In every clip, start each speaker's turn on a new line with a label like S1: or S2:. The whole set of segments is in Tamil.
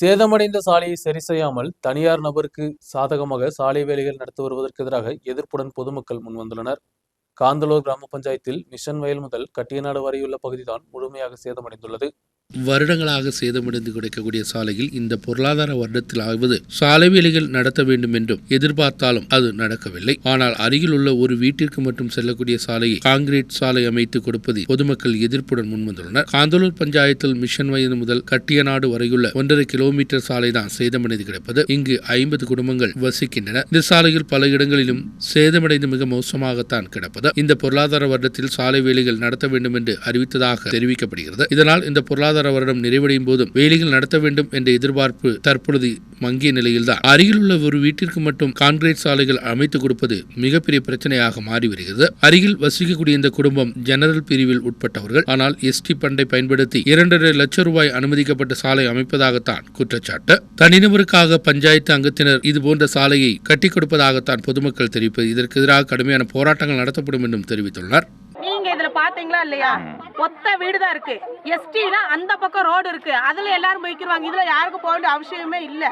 S1: சேதமடைந்த சாலையை சரி செய்யாமல் தனியார் நபருக்கு சாதகமாக சாலை வேலைகள் நடத்தி வருவதற்கு எதிராக எதிர்ப்புடன் பொதுமக்கள் முன்வந்துள்ளனர். காந்தலூர் கிராம பஞ்சாயத்தில் மிஷன் வயல் முதல் கட்டியநாடு வரையுள்ள பகுதிதான் முழுமையாக சேதமடைந்துள்ளது.
S2: வருடங்களாக சேதமடைந்து கிடைக்கக்கூடிய சாலையில் இந்த பொருளாதார வருடத்தில் ஆவது சாலை வேலைகள் நடத்த வேண்டும் என்றும் எதிர்பார்த்தாலும் அது நடக்கவில்லை. ஆனால் அருகில் உள்ள ஒரு வீட்டிற்கு மட்டும் செல்லக்கூடிய சாலையை காங்கிரீட் சாலை அமைத்து கொடுப்பதில் பொதுமக்கள் எதிர்ப்புடன் முன்வந்துள்ளனர். காந்தலூர் பஞ்சாயத்தில் மிஷன் வயது முதல் கட்டியநாடு வரையுள்ள ஒன்றரை கிலோமீட்டர் சாலை தான் சேதமடைந்து கிடப்பது. இங்கு ஐம்பது குடும்பங்கள் வசிக்கின்றன. இந்த சாலையில் பல இடங்களிலும் சேதமடைந்து மிக மோசமாகத்தான் கிடப்பது. இந்த பொருளாதார வருடத்தில் சாலை வேலைகள் நடத்த வேண்டும் என்று அறிவித்ததாக தெரிவிக்கப்படுகிறது. இதனால் இந்த பொருளாதார வருடம் நிறைவடையும் போதும் வேலைகள் நடத்த வேண்டும் என்ற எதிர்பார்ப்பு தற்பொழுது மங்கிய நிலையில்தான். அருகில் உள்ள ஒரு வீட்டிற்கு மட்டும் கான்கிரீட் சாலைகள் அமைத்துக் கொடுப்பது மிகப்பெரிய பிரச்சனையாக மாறி வருகிறது. அருகில் வசிக்கக்கூடிய இந்த குடும்பம் ஜெனரல் பிரிவில் உட்பட்டவர்கள். ஆனால் எஸ்டி பண்டை பயன்படுத்தி இரண்டரை லட்சம் ரூபாய் அனுமதிக்கப்பட்ட சாலை அமைப்பதாகத்தான் குற்றச்சாட்டு. தனிநபருக்காக பஞ்சாயத்து அங்கத்தினர் இதுபோன்ற சாலையை கட்டிக் கொடுப்பதாகத்தான் பொதுமக்கள் தெரிவிப்பது. இதற்கு எதிராக கடுமையான போராட்டங்கள் நடத்தப்படும் என்றும் தெரிவித்துள்ளனர்.
S3: இதுல பாத்தீங்களா இல்லையா? ஒத்த வீடு தான் இருக்கு எஸ்டினா அந்த பக்கம் ரோடு இருக்கு. அதுல எல்லாரும் போய்க்கிருவாங்க இதுல யாருக்கும் போக வேண்டிய அவசியமே இல்ல.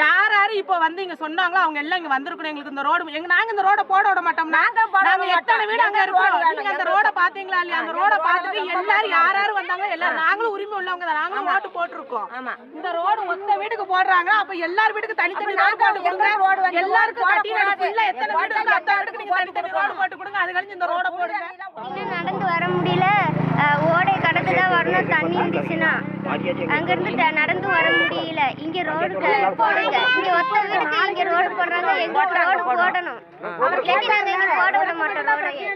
S3: யார் யாரு இப்போ வந்து இங்க சொன்னாங்களோ அவங்க எல்லாம் இங்க வந்திருக்கணும். எங்களுக்கு இந்த ரோடு எங்க நாங்க இந்த ரோட போட விட மாட்டோம் நாங்க எத்தனை வீடு அங்க இருக்கோம் நீங்க அந்த ரோட பாத்தீங்களா இல்லையா? அந்த ரோட பார்த்துட்டு எல்லாரும் யார் யாரு வந்தாங்க? எல்லாரும் நாங்களும் உரிமை உள்ளவங்க தான். நாங்களும் ஓட்டு போட்டிருக்கோம். இந்த ரோடு ஒத்த வீட்டுக்கு போடுறாங்க. அப்ப எல்லார் வீட்டுக்கு தனித்தனி ரோடு போட்டு எல்லாருக்கும் கட்டி ஃபுல்லா எத்தனை வீடு இருக்கோ அத்தனை வீட்டுக்கு நீங்க தனித்தனி ரோடு போட்டு கொடுங்க. அது கழிஞ்சு இந்த ரோட போடுங்க.
S4: இன்னும் நடந்து வர முடியல? ஓடை கடந்து தான் வரணும். தண்ணி இருந்துச்சுன்னா. அங்கிருந்து நடந்து வர முடியல. இங்க ரோடு போடுங்க. இங்க ஒத்த வீடுக்கு இங்க ரோடு போடுறாங்க. எங்களுக்கு ரோடு போடணும். நாங்க இங்க போட விட மாட்டோம் ரோடையே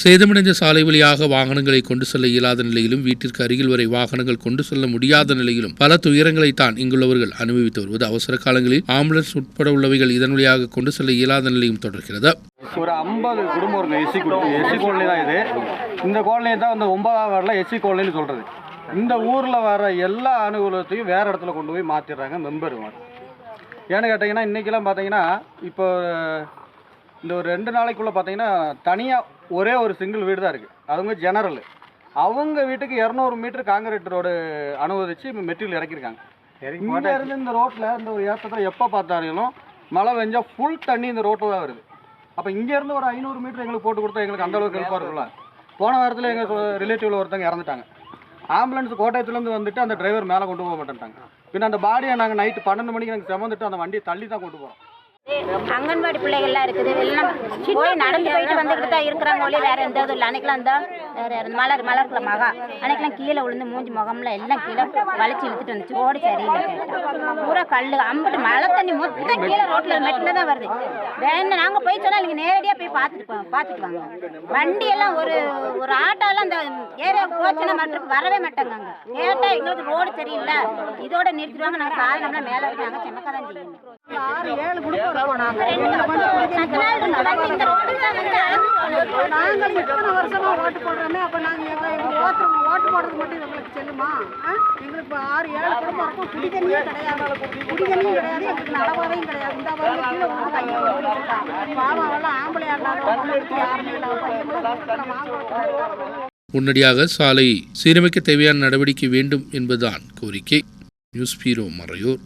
S2: சேதமடைந்த சாலை வழியாக வாகனங்களை கொண்டு செல்ல இயலாத நிலையிலும் வீட்டிற்கு அருகில் வரை வாகனங்கள் கொண்டு செல்ல முடியாத நிலையிலும் பல துயரங்களை தான் இங்குள்ளவர்கள் அனுபவித்து வருவது. அவசர காலங்களில் ஆம்புலன்ஸ் உட்பட உள்ளவைகள் இதன் வழியாக கொண்டு செல்ல இயலாத நிலையும் தொடர்கிறது.
S5: ஒரு ஐம்பது குடும்பம் இருக்கும் எஸ்சி குடும்பம் எஸ்சி காலனி தான் இது. இந்த காலனி தான் அந்த ஒன்பதாம் வார்டில் எஸ்சி காலனின்னு சொல்கிறது இந்த ஊரில் வர எல்லா அனுகூலத்தையும் வேறு இடத்துல கொண்டு போய் மாற்றிடுறாங்க மெம்பர் ஏன்னு கேட்டிங்கன்னா இன்றைக்கெல்லாம் பார்த்தீங்கன்னா இப்போ இந்த ஒரு ரெண்டு நாளைக்குள்ளே பார்த்தீங்கன்னா தனியாக ஒரே ஒரு சிங்கிள் வீடு தான் இருக்குது அவங்க ஜெனரல் அவங்க வீட்டுக்கு இரநூறு மீட்டர் காங்கிரீட் ரோடு அனுமதிச்சு மெட்டீரியல் இறக்கியிருக்காங்க இங்கே இருந்து இந்த ரோட்டில் இந்த ஒரு ஏற்றத்தில் எப்போ பார்த்தாலும் மழை பெஞ்சா ஃபுல் தண்ணி இந்த ரோட்டில் தான் வருது. அப்போ இங்கேருந்து ஒரு ஐநூறு மீட்டர் எங்களுக்கு போட்டு கொடுத்தா எங்களுக்கு அந்த அளவுக்கு ஹெல்ப்பாக இருக்கும்ல? போன வாரத்தில் எங்கள் ரிலேட்டிவில் ஒருத்தங்க இறந்துட்டாங்க. ஆம்புலன்ஸ் கோட்டயத்துலேருந்து வந்துட்டு அந்த டிரைவர் மேலே கொண்டு போக மாட்டேன்ட்டாங்க. பின்ன அந்த பாடியை நாங்கள் நைட்டு பன்னெண்டு மணிக்கு நாங்கள் சுமந்துட்டு அந்த வண்டியை தள்ளி தான் கொண்டு போகிறோம்
S6: அங்கன்வாடி பிள்ளைகள்லாம் இருக்குது. எல்லாம் போய் நடந்து போயிட்டு வந்துக்கிட்டு தான் இருக்கிறாங்க ஒளி வேற எந்த இதுவும் இல்லை. அன்னைக்கெலாம் தான் வேற யாரு- மலர் மலர்க்குல மகா. அன்னைக்கெல்லாம் கீழே விழுந்து மூஞ்சி முகம்லாம் எல்லாம் கீழே வளைச்சி இழுத்துட்டு வந்துச்சு. ஓடு சரியில்லை பூரா கல் அம்பிட்டு மழை தண்ணி மொத்தம் கீழே ரோட்டில் மெட்டில் தான் வருது. வேணும் நாங்கள் போய் சொன்னால் நீங்கள் நேரடியாக போய் பார்த்துட்டு போ- பார்த்துட்டு வாங்க. வண்டியெல்லாம் ஒரு ஒரு ஆட்டோலாம் அந்த ஏரியாவுக்கு போச்சுன்னா மட்டும் வரவே மாட்டாங்க அங்கே. கேட்டால் எங்களுக்கு ரோடு சரியில்லை. இதோட நிறுத்திடுவாங்க. நாங்கள் சாதனம்லாம் மேலே நாங்கள் செமக்க தான் செய்யணும்.
S3: ஆறு ஏழு குடும்பம் இருக்கோம் நாங்க.
S6: பத்து நாள் இருந்தாலும் இந்த ரோடு தான் வந்து அனுப்பணும்.
S3: நாங்கள் இத்தனை வருஷமா ஓட்டு போடுறோமே அப்ப நாங்க எங்க எங்க ஓட்டு ஓட்டு போடுறது மட்டும் எங்களுக்கு செல்லுமா? ஆ? எங்களுக்கு இப்ப ஆறு ஏழு குடும்பம் இருக்கும். குடி தண்ணியே கிடையாது. குடி தண்ணியும் கிடையாது. எங்களுக்கு நலவாரையும் கிடையாது. இந்த வாரம் கீழே விழுந்து கையை விழுந்துட்டான் பாவம் அவெல்லாம் ஆம்பளை ஆண்டாலும் யாருமே இல்லை பையன் வாங்க
S2: உடனடியாக சாலையை சீரமைக்க தேவையான நடவடிக்கை வேண்டும் என்பதுதான் கோரிக்கை. News bureau Marayoor.